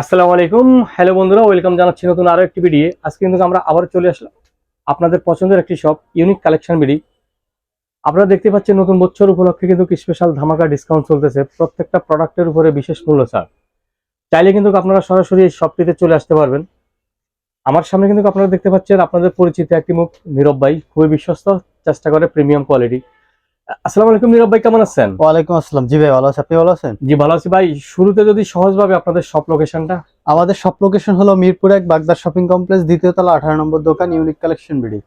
আসসালামু আলাইকুম। হ্যালো বন্ধুরা ওয়েলকাম জানাচ্ছি নতুন আরও একটি ভিডিও আজকে কিন্তু আমরা আবার চলে আসলাম আপনাদের পছন্দের একটি শপ ইউনিক কালেকশন বিডি আপনারা দেখতে পাচ্ছেন নতুন বছর উপলক্ষে কিন্তু স্পেশাল ধামাকা ডিসকাউন্ট চলতেছে। প্রত্যেকটা প্রোডাক্টের উপরে বিশেষ মূল্য ছাড়। চাইলে কিন্তু আপনারা সরাসরি এই শপটিতে চলে আসতে পারবেন। আমার সামনে কিন্তু আপনারা দেখতে পাচ্ছেন আপনাদের পরিচিত একটি মুখ, নীরব ভাই। খুবই বিশ্বস্ত, চেষ্টা করে প্রিমিয়াম কোয়ালিটি আসসালামু আলাইকুম নীরব ভাই কেমন আছেন? ওয়ালাইকুম আসসালাম। জি ভাই ভালো আছি। আপনি ভালো আছেন? জি ভালো আছি ভাই। শুরুতে যদি সহজভাবে আপনাদের লোকেশনটা আমাদের শপ লোকেশন হলো মিরপুর এক বাগদার শপিং কমপ্লেক্স দ্বিতীয় তলা আঠারো নম্বর দোকান ইউনিক কালেকশন বিডি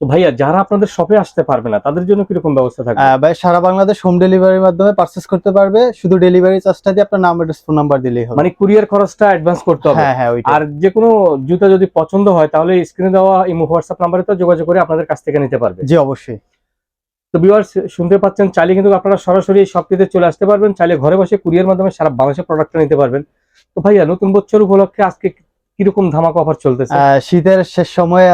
তো ভাইয়া যারা আপনাদের শপে আসতে পারবে না তাদের জন্য কীরকম ব্যবস্থা থাকবে? ভাই সারা বাংলাদেশ হোম ডেলিভারির মাধ্যমে পারচেস করতে পারবে। শুধু ডেলিভারি চার্জটা দিয়ে আপনার নাম অ্যাড্রেস ফোন নাম্বার দিলেই হবে। মানে কুরিয়ার খরচটা অ্যাডভান্স করতে হবে। হ্যাঁ হ্যাঁ আর যে কোনো জুতা যদি পছন্দ হয় তাহলে স্ক্রিনে দেওয়া ইমো হোয়াটসঅ্যাপ নাম্বারে তো যোগাযোগ করে আপনাদের কাছ থেকে নিতে পারবে। জি অবশ্যই। তো ভিউয়ার্স শুনতে পাচ্ছেন চাইলে কিন্তু আপনারা সরাসরি এই শপটিতে চলে আসতে পারবেন চাইলে ঘরে বসে কুরিয়ার মাধ্যমে সারা বাংলাদেশের প্রোডাক্টটা নিতে পারবেন। তো ভাইয়া নতুন বছর উপলক্ষে আজকে কীরকম ধামাকা অফার চলতেছে? শীতের শেষ সময়ে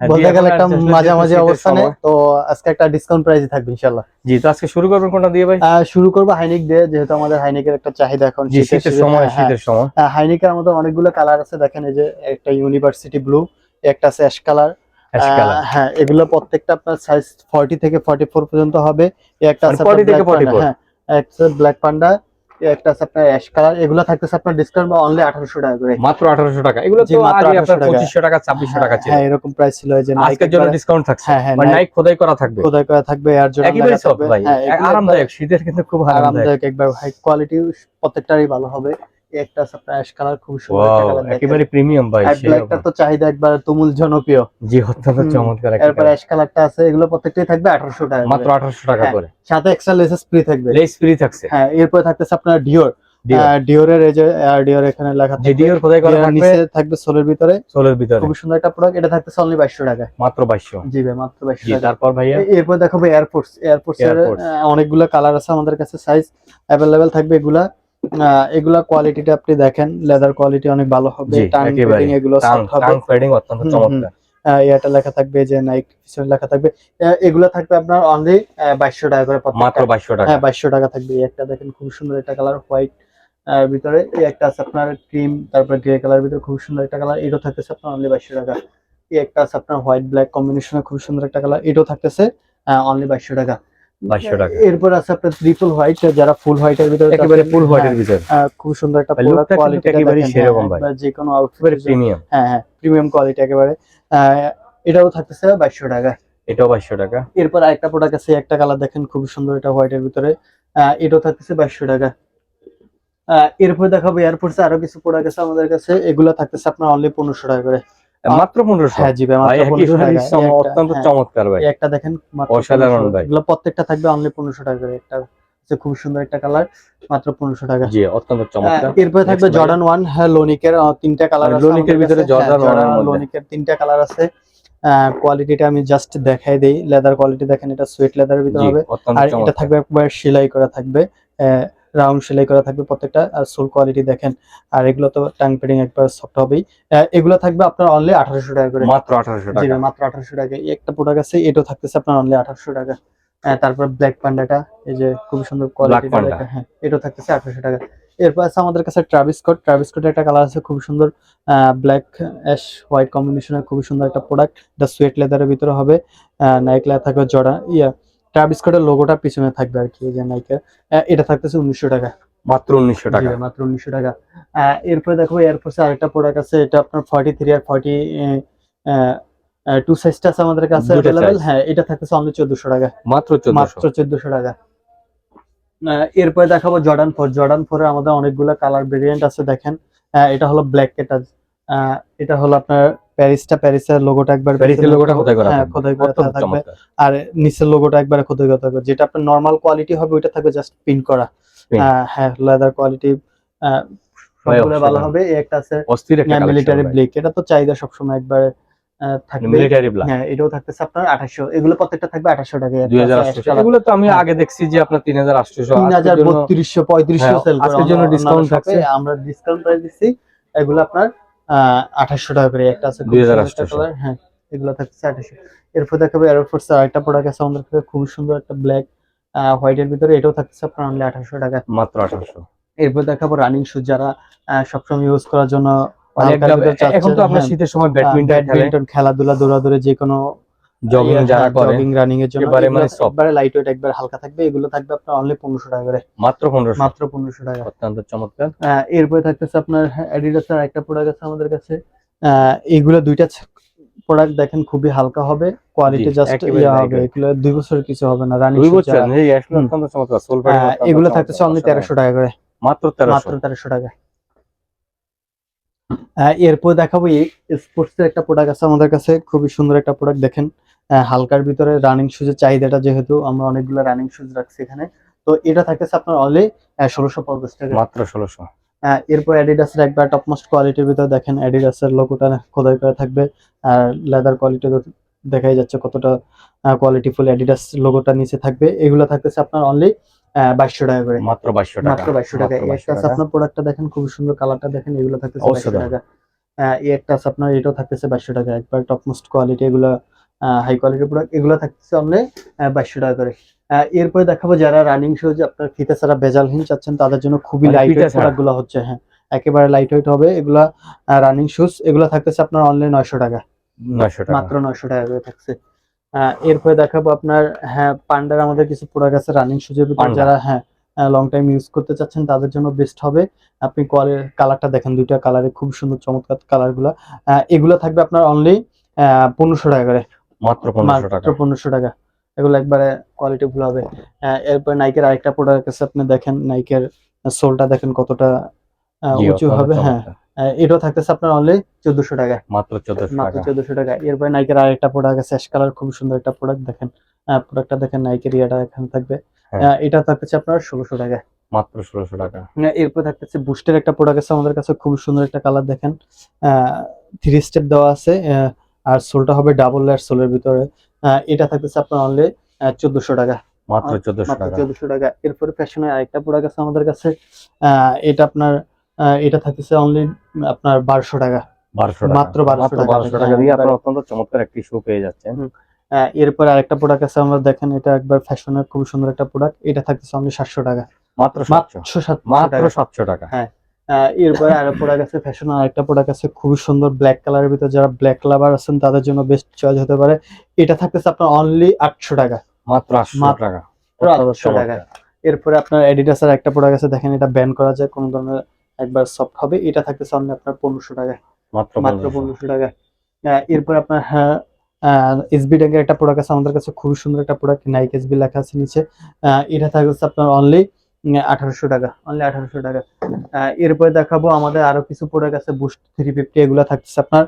হ্যাঁ, বলতে গেলে একটা মাঝামাঝি অবস্থানে তো আজকে একটা ডিসকাউন্ট প্রাইসে থাকবে ইনশাল্লাহ জি তো আজকে শুরু করবেন কোনটা দিয়ে ভাই? শুরু করব হাইনিক দিয়ে যেহেতু আমাদের হাইনিকের একটা চাহিদা এখন শীতের সময় হ্যাঁ, শীতের সময়। হ্যাঁ, হাইনিকের আমাদের অনেকগুলো কালার আছে দেখেন এই যে একটা ইউনিভার্সিটি ব্লু একটা আছে অ্যাশ কালার হ্যাঁ এগুলো প্রত্যেকটা আপনার সাইজ 40 থেকে 44 পর্যন্ত হবে। এই একটা মানে আছে 40 থেকে 44 হ্যাঁ একটা ব্ল্যাক পান্ডা একটা আছে আপনার অ্যাশ কালার এগুলো থাকতেছে আপনার ডিসকাউন্ট বা অনলি 1800 টাকা করে। মাত্র আঠারোশো টাকা। এগুলো তো আগে আপনার 1800 টাকা। পঁচিশশো টাকা ছিল। হ্যাঁ এরকম প্রাইস ছিল এই যে আজকের জন্য ডিসকাউন্ট থাকছে। হ্যাঁ হ্যাঁ মানে নাইক খোদাই করা থাকবে। খোদাই করা থাকবে আর জন্য একেবারে সফট ভাই। আরামদায়ক শীতের কিন্তু খুব আরামদায়ক। একবার হাই কোয়ালিটি প্রত্যেকটারই ভালো হবে। একটা আছে অ্যাশ কালার খুব সুন্দর একটা একেবারে প্রিমিয়াম ভাই আর ব্ল্যাকটা তো চাহিদা একবার তুমুল জনপ্রিয়। জি অত্যন্ত চমৎকার একটা এরপর অ্যাশ কালারটা আছে এগুলো প্রত্যেকটাই থাকবে 1800 টাকা মাত্র করে। আঠারোশো টাকা হ্যাঁ। করে। সাথে এক্সট্রা লেসেস ফ্রি থাকবে। লেস ফ্রি থাকছে। হ্যাঁ এরপর থাকতেছে আপনার ডিওর। ডিওরের এই যে ডিওর এখানে লেখা যে থাকবে। ডিওর খোদাই করা থাকবে? নিচে থাকবে সোলের ভিতরে। সোলের ভিতরে। খুব সুন্দর একটা প্রোডাক্ট এটা থাকতেছে অনলি 2200 টাকা মাত্র বাইশশো। জি ভাই মাত্র 2200 টাকা তারপর ভাইয়া? এরপর দেখাবো এয়ারফোর্স এয়ারফোর্স এর অনেকগুলো কালার আছে আমাদের কাছে সাইজ অ্যাভেলেবেল থাকবে এগুলা। এগুলা কোয়ালিটিটা আপনি দেখেন লেদার কোয়ালিটি অনেক ভালো হবে টান এগুলো সফট হবে। টাং ফেডিং অত্যন্ত। চমৎকার। এটা লেখা থাকবে যে নাইক পিছনে লেখা থাকবে। এগুলা থাকবে আপনার অনলি 2200 টাকা করে মাত্র বাইশশো টাকা। হ্যাঁ বাইশশো টাকা থাকবে। এই একটা দেখেন খুব সুন্দর একটা কালার হোয়াইট ভিতরে। এই একটা আছে আপনার ক্রিম তারপর গ্রে কালার ভিতরে খুব সুন্দর একটা কালার এটাও থাকতেছে আপনার অনলি বাইশশো টাকা। এই একটা আছে আপনার হোয়াইট ব্ল্যাক কম্বিনেশনে খুব সুন্দর একটা কালার এটাও থাকতেছে অনলি বাইশশো টাকা। 2200 টাকা। এরপর আছে আপনার ট্রিপল হোয়াইট যারা ফুল হোয়াইটের ভিতরে একেবারে ফুল হ্যাঁ, হোয়াইটের ভিতরে খুব সুন্দর একটা কিন্তু কোয়ালিটি একেবারেই সেরকম ভাই। যে কোনো একেবারে আউটফিট প্রিমিয়াম হ্যাঁ হ্যাঁ প্রিমিয়াম কোয়ালিটি একেবারে। এটাও থাকতেছে বাইশশো টাকা। এটাও বাইশশো টাকা। এরপর আরেকটা প্রোডাক্ট আছে একটা কালার দেখেন খুব সুন্দর এটা হোয়াইটের ভিতরে। এটাও থাকতেছে বাইশশো টাকা। এরপর দেখাবো এয়ারপোর্টস আরও কিছু প্রোডাক্ট আছে আমাদের কাছে। এগুলো থাকতেছে আপনার অনলি পনেরোশো টাকা করে। মাত্র পনেরোশো। হ্যাঁ জি ভাই অত্যন্ত হ্যাঁ, চমৎকার ভাই। একটা দেখেন অসাধারণ ভাই। এগুলো প্রত্যেকটা থাকবে অনলি পনেরোশো টাকা করে। একটা খুব সুন্দর একটা কালার মাত্র পনেরোশো টাকা। জি অত্যন্ত চমৎকার। এরপরে থাকবে জর্ডান ওয়ান হ্যাঁ লোনিকের আহ, তিনটা কালার লোনিকের ভিতরে। Jordan হ্যাঁ। লোনিকের তিনটা কালার আছে। কোয়ালিটিটা আমি জাস্ট দেখাই দেই। লেদার কোয়ালিটি দেখেন এটা সুইট লেদারের ভিতরে হবে। আর এটা থাকবে একবার সেলাই করা থাকবে। রাউন্ড সেলাই করা থাকবে প্রত্যেকটা আর সোল কোয়ালিটি দেখেন আর এগুলো তো টাং পেডিং একবার সফট হবেই। এগুলো থাকবে আপনার অনলি আঠারোশো টাকা করে। মাত্র আঠারোশো টাকা। মাত্র আঠারোশো টাকা। একটা প্রোডাক্ট আছে এটাও থাকতেছে আপনার অনলি আঠারোশো টাকা। তারপর ব্ল্যাক পান্ডাটা এই যে খুব সুন্দর কোয়ালিটি। হ্যাঁ এটাও থাকতেছে আঠারোশো টাকা। এরপর আছে আমাদের কাছে ট্রাভিস কোট ট্রাভিস কোটের একটা কালার আছে খুব সুন্দর ব্ল্যাক অ্যাশ হোয়াইট কম্বিনেশনের খুব সুন্দর একটা প্রোডাক্ট এটা সুয়েট লেদারের ভিতরে হবে নাইক লেদার থাকবে জড়া ইয়া ট্রাভিস কোটের লোগোটা পিছনে থাকবে আর কি যে নাইকের এটা থাকতেছে উনিশশো টাকা। মাত্র উনিশশো টাকা। মাত্র উনিশশো টাকা। এরপরে দেখো এয়ারফোর্সে আরেকটা প্রোডাক্ট আছে এটা আপনার ফর্টি থ্রি আর ফর্টি টু সাইজটা আছে আমাদের কাছে অ্যাভেলেবেল হ্যাঁ এটা থাকতেছে অনলি চোদ্দশো টাকা। মাত্র মাত্র চোদ্দশো টাকা। এরপরে দেখাবো জর্ডান ফোর জর্ডান ফোরে আমাদের অনেকগুলো কালার ভেরিয়েন্ট আছে দেখেন। এটা হলো ব্ল্যাক আহ, এটা হলো আপনার প্যারিসটা প্যারিসের লোগোটা একবার প্যারিসের লোগোটা খোদাই করা হ্যাঁ। খোদাই করা থাকবে? আর নিচের লোগোটা একবারে খোদাই করা থাকবে? যেটা আপনার নরমাল কোয়ালিটি হবে ওইটা থাকবে জাস্ট প্রিন্ট করা। হ্যাঁ লেদার কোয়ালিটি সবগুলো ভালো হবে। এই একটা আছে অস্থির একটা মিলিটারি ব্লেক এটা তো চাহিদা সবসময় একবার থাকবে। মিলিটারি ব্লাক হ্যাঁ এটাও থাকতেছে আপনার আঠাশশো। এগুলো প্রত্যেকটা থাকবে আঠাশশো টাকা। দুই হাজার আটশো। এগুলো তো আমি। আগে দেখছি যে আপনার তিন হাজার আটশোশো তিন হাজার বত্রিশশো পঁয়ত্রিশশো হ্যাঁ, আজকের জন্য discount থাকছে। আমরা ডিসকাউন্ট প্রাইস দিচ্ছি। এগুলো আপনার আঠাশশো টাকা করে একটা আছে খুব 2800 সুন্দর একটা colour, হ্যাঁ এগুলো থাকছে আঠাশশো। এরপর দেখাবে এয়ারফোর্স আরেকটা প্রোডাক্ট আছে আমাদের কাছে খুব সুন্দর একটা ব্ল্যাক হোয়াইটের ভিতরে এটাও থাকছে আপনার অনলি আঠাশশো টাকা। মাত্র আঠারোশো এরপর দেখাবো রানিং শুজ যারা সবসময় ইউজ করার জন্য ভিতর এখন তো আপনার হ্যাঁ, শীতের সময় ব্যাডমিন্টন খেলাধুলা দৌড়াদৌড়ি যে কোনো জগিং যারা করে জগিং রানিং এর জন্য একেবারে মানে একবারে লাইট ওয়েট একবার হালকা থাকবে এগুলো থাকবে আপনার অনলি পনেরোশো টাকা করে। মাত্র পনেরোশো। মাত্র পনেরোশো টাকা। অত্যন্ত চমৎকার। আহ, এরপরে থাকতেছে আপনার অ্যাডিডাস এর একটা প্রোডাক্ট আছে আমাদের কাছে। এগুলো দুইটা প্রোডাক্ট দেখেন খুবই হালকা হবে কোয়ালিটি জাস্ট ইয়ে হবে এগুলো দুই বছর কিছু হবে না রানিং দুই বছর এই আসলে অত্যন্ত চমৎকার সোল এগুলো থাকতেছে অনলি তেরোশো টাকা করে। মাত্র তেরোশো। মাত্র তেরোশো টাকা। আহ, এরপর দেখাবো স্পোর্টস এর একটা প্রোডাক্ট আছে আমাদের কাছে খুবই সুন্দর একটা প্রোডাক্ট দেখেন। হালকার ভিতরে রানিং শুজের চাহিদাটা যেহেতু আমরা অনেকগুলো রানিং শুজ রাখছি এখানে তো এটা থাকতেছে আপনার অনলি ষোলোশো পঞ্চাশ টাকা। মাত্র ষোলোশো। এরপর অ্যাডিডাস এর একবার টপমোস্ট কোয়ালিটির ভিতরে দেখেন অ্যাডিডাস এর লোগোটা খোদাই করা থাকবে আর লেদার কোয়ালিটি দেখাই যাচ্ছে কতটা কোয়ালিটি ফুল অ্যাডিডাস লোগোটা নিচে থাকবে। এগুলো থাকতেছে আপনার অনলি বাইশশো টাকা করে। মাত্র বাইশশো টাকা। মাত্র বাইশশো টাকা। একটা আছে আপনার প্রোডাক্টটা দেখেন খুব সুন্দর কালারটা দেখেন এগুলো থাকতেছে বাইশশো টাকা। একটা আছে আপনার এটাও থাকতেছে বাইশশো টাকা। একবার টপমোস্ট কোয়ালিটি এগুলো হাই কোয়ালিটির প্রোডাক্ট এগুলো থাকতেছে অনলি বাইশশো টাকা করে। এরপরে দেখাবো যারা রানিং শুজ আপনার ফিতে ছাড়া বেজালহীন চাচ্ছেন তাদের জন্য খুবই মানে লাইট ফিতা ওয়েট ছাড়া। প্রোডাক্টগুলো হচ্ছে হ্যাঁ। একেবারে লাইট ওয়েট হবে এগুলা রানিং শুজ এগুলো থাকতেছে আপনার অনলি নয়শো টাকা। নয়শো টাকা। মাত্র নয়শো টাকা করে থাকছে। এরপরে দেখাবো আপনার হ্যাঁ পান্ডার আমাদের কিছু প্রোডাক্ট আছে রানিং শুজের ভিতরে। যারা হ্যাঁ লং টাইম ইউজ করতে চাচ্ছেন তাদের জন্য বেস্ট হবে। আপনি কালারটা দেখেন দুইটা কালারে খুব সুন্দর চমৎকার কালারগুলা। এগুলো থাকবে আপনার অনলি পনেরোশো টাকা করে। মাত্র পনেরোশো টাকা। এগুলো একবারে কোয়ালিটি ফুল হবে। এরপর নাইকের আরেকটা প্রোডাক্ট আছে আপনি দেখেন নাইকের সোলটা দেখেন কতটা উঁচু হবে হ্যাঁ। এটাও থাকতেছে আপনার অনলি চোদ্দশো টাকা। মাত্র চোদ্দশো মাত্র টাকা। চোদ্দশো টাকা। এরপরে নাইকের আরেকটা প্রোডাক্ট আছে অ্যাশ কালার খুব সুন্দর একটা প্রোডাক্ট দেখেন। প্রোডাক্টটা দেখেন নাইকের ইয়াটা এখানে থাকবে। হ্যাঁ। এটা থাকতেছে আপনার ষোলোশো টাকা। মাত্র ষোলোশো টাকা। এরপর থাকতেছে বুস্টের একটা প্রোডাক্ট আছে আমাদের কাছে খুব সুন্দর একটা কালার দেখেন। থ্রি স্টেপ দেওয়া আছে আহ, আর সোলটা হবে ডাবল লেয়ার সোলের ভিতরে। এটা থাকতেছে আপনার অনলি চোদ্দশো টাকা। মাত্র চোদ্দশো টাকা। চোদ্দশো টাকা। এরপরে ফ্যাশনের আরেকটা প্রোডাক্ট আছে আমাদের কাছে। এটা আপনার এটা থাকতেছে অনলি আপনার বারোশো টাকা। বারোশো মাত্র 1200 মাত্র টাকা বারোশো টাকা দিয়ে হ্যাঁ, আপনার অত্যন্ত চমৎকার একটি শু পেয়ে যাচ্ছেন। এরপরে আরেকটা প্রোডাক্ট আছে আমরা দেখেন এটা একবার ফ্যাশনের খুব সুন্দর একটা প্রোডাক্ট এটা থাকতেছে অনলি সাতশো টাকা। মাত্র মাত্র সাতশো টাকা। আহ, এরপরে আরও প্রোডাক্ট আছে ফ্যাশনের আরেকটা প্রোডাক্ট আছে খুবই সুন্দর ব্ল্যাক কালারের ভিতরে যারা ব্ল্যাক লাভার আছেন তাদের জন্য বেস্ট চয়েস হতে পারে। এটা থাকতেছে আপনার অনলি আটশো টাকা। মাত্র আটশো টাকা। আটশো টাকা। এরপরে আপনার এডিডাসের একটা প্রোডাক্ট আছে দেখেন এটা ব্যান করা যায় কোন ধরনের একবার সফট হবে। এটা থাকতেছে অনলি আপনার পনেরোশো টাকা। মাত্র মাত্র পনেরোশো। টাকা। এরপর আপনার হ্যাঁ এসবি ট্যাগের একটা প্রোডাক্ট আছে আমাদের কাছে খুবই সুন্দর একটা প্রোডাক্ট নাইক এসবি লেখা আছে নিচে। এটা থাকতেছে আপনার অনলি আঠারোশো টাকা অনলি আঠারোশো টাকা। এরপরে দেখাবো আমাদের আরও কিছু প্রোডাক্ট আছে বুস্ট থ্রি ফিফটি এগুলো থাকছে আপনার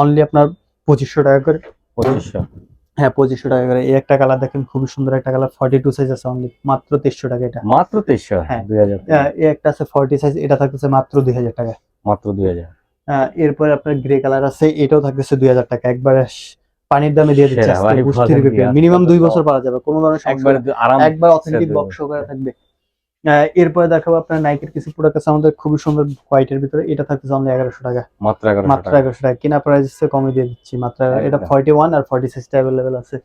অনলি আপনার পঁচিশশো টাকা করে। পঁচিশশো? হ্যাঁ পঁচিশশো টাকা করে। এই একটা কালার দেখেন খুবই সুন্দর একটা কালার ফর্টি টু সাইজ আছে অনলি মাত্র তেইশশো টাকা এটা। মাত্র তেইশশো? হ্যাঁ। দুই হাজার এই একটা আছে ফর্টি সাইজ এটা থাকতেছে মাত্র দুই হাজার টাকা। মাত্র দুই হাজার। এরপরে আপনার গ্রে কালার আছে এটাও থাকতেছে দুই হাজার টাকা। একবার পানির দামে দিয়ে দিচ্ছে মিনিমাম দুই বছর পাওয়া যাবে কোনো ধরনের একবারে অথেন্টিক বক্স করা থাকবে। এরপরে দেখাবো আপনার নাইকের কিছু প্রোডাক্ট আছে আমাদের খুবই সুন্দর হোয়াইটের ভিতরে। এটা থাকতেছে অনলি এগারোশো টাকা। মাত্র মাত্র টাকা। এগারোশো টাকা। কিনা প্রাইস কমে দিয়ে দিচ্ছি। মাত্র এটা। ফর্টি ওয়ান আর ফর্টি সিক্সটা অ্যাভেলেবেল আছে।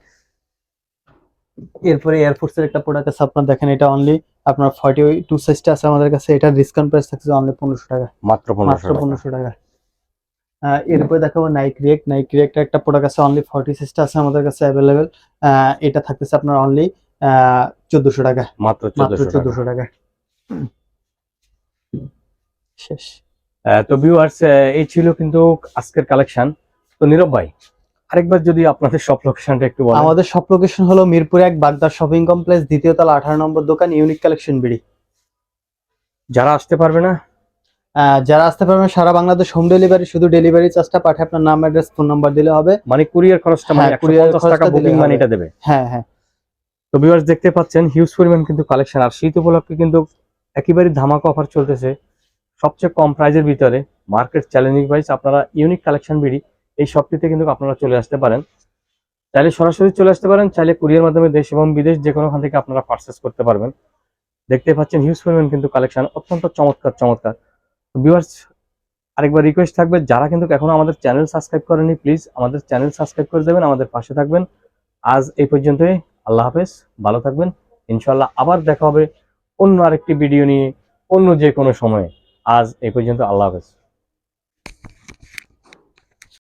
এরপরে এয়ারফোর্সের একটা প্রোডাক্ট আছে আপনার দেখেন এটা অনলি আপনার ফর্টি টু সাইজটা আছে আমাদের কাছে। এটা ডিসকাউন্ট প্রাইস থাকছে অনলি পনেরোশো টাকা। মাত্র মাত্র পনেরোশো টাকা। এরপরে দেখাবো নাইক রিয়েক্ট নাইক রিয়েক্ট একটা প্রোডাক্ট আছে অনলি ফর্টি সিক্সটা আছে আমাদের কাছে অ্যাভেলেবেল এটা থাকতেছে আপনার অনলি চোদ্দশো টাকা। মাত্র চোদ্দশো টাকা। শেষ। তো ভিউয়ার্স এই ছিল কিন্তু আজকের কালেকশন তো নীরব ভাই আরেকবার যদি আপনাদের সব লোকেশনটা একটু বলেন। আমাদের সব লোকেশন হলো মিরপুর এক বাগদার শপিং কমপ্লেক্স দ্বিতীয় তলা আঠারো নম্বর দোকান ইউনিক কালেকশন বিড়ি। যারা আসতে পারবে না? যারা আসতে পারবেন সারা বাংলাদেশ হোম ডেলিভারি শুধু ডেলিভারি চার্জটা পাঠিয়ে আপনার নাম অ্যাড্রেস ফোন নাম্বার দিলে হবে। মানে কুরিয়ার খরচটা মানে হ্যাঁ, টাকা খরচটা বুকিং মানিটা দেবে। হ্যাঁ হ্যাঁ। তো ভিউয়ার্স দেখতে পাচ্ছেন হিউজ পরিমাণ কিন্তু কালেকশন আর শীত উপলক্ষে কিন্তু একেবারে ধামাকা অফার চলতেছে। সবচেয়ে কম প্রাইজের ভিতরে মার্কেট চ্যালেঞ্জিং প্রাইস আপনারা ইউনিক কালেকশন বিডি এই শপটিতে কিন্তু আপনারা চলে আসতে পারেন। চাইলে সরাসরি চলে আসতে পারেন, চাইলে কুরিয়ার মাধ্যমে দেশ এবং বিদেশ যে কোনোখান থেকে আপনারা পারচেস করতে পারবেন। দেখতে পাচ্ছেন হিউজ পরিমাণ কিন্তু কালেকশন অত্যন্ত চমৎকার চমৎকার। ভিউয়ার্স আরেকবার রিকোয়েস্ট থাকবে, যারা কিন্তু এখনও আমাদের চ্যানেল সাবস্ক্রাইব করেনি প্লিজ আমাদের চ্যানেল সাবস্ক্রাইব করে দেবেন, আমাদের পাশে থাকবেন। আজ এই পর্যন্তই। আল্লাহ হাফেজ, ভালো থাকবেন। ইনশাল্লাহ আবার দেখা হবে অন্য আরেকটি ভিডিও নিয়ে অন্য যে কোনো সময়ে। আজ এ পর্যন্ত আল্লাহ হাফেজ।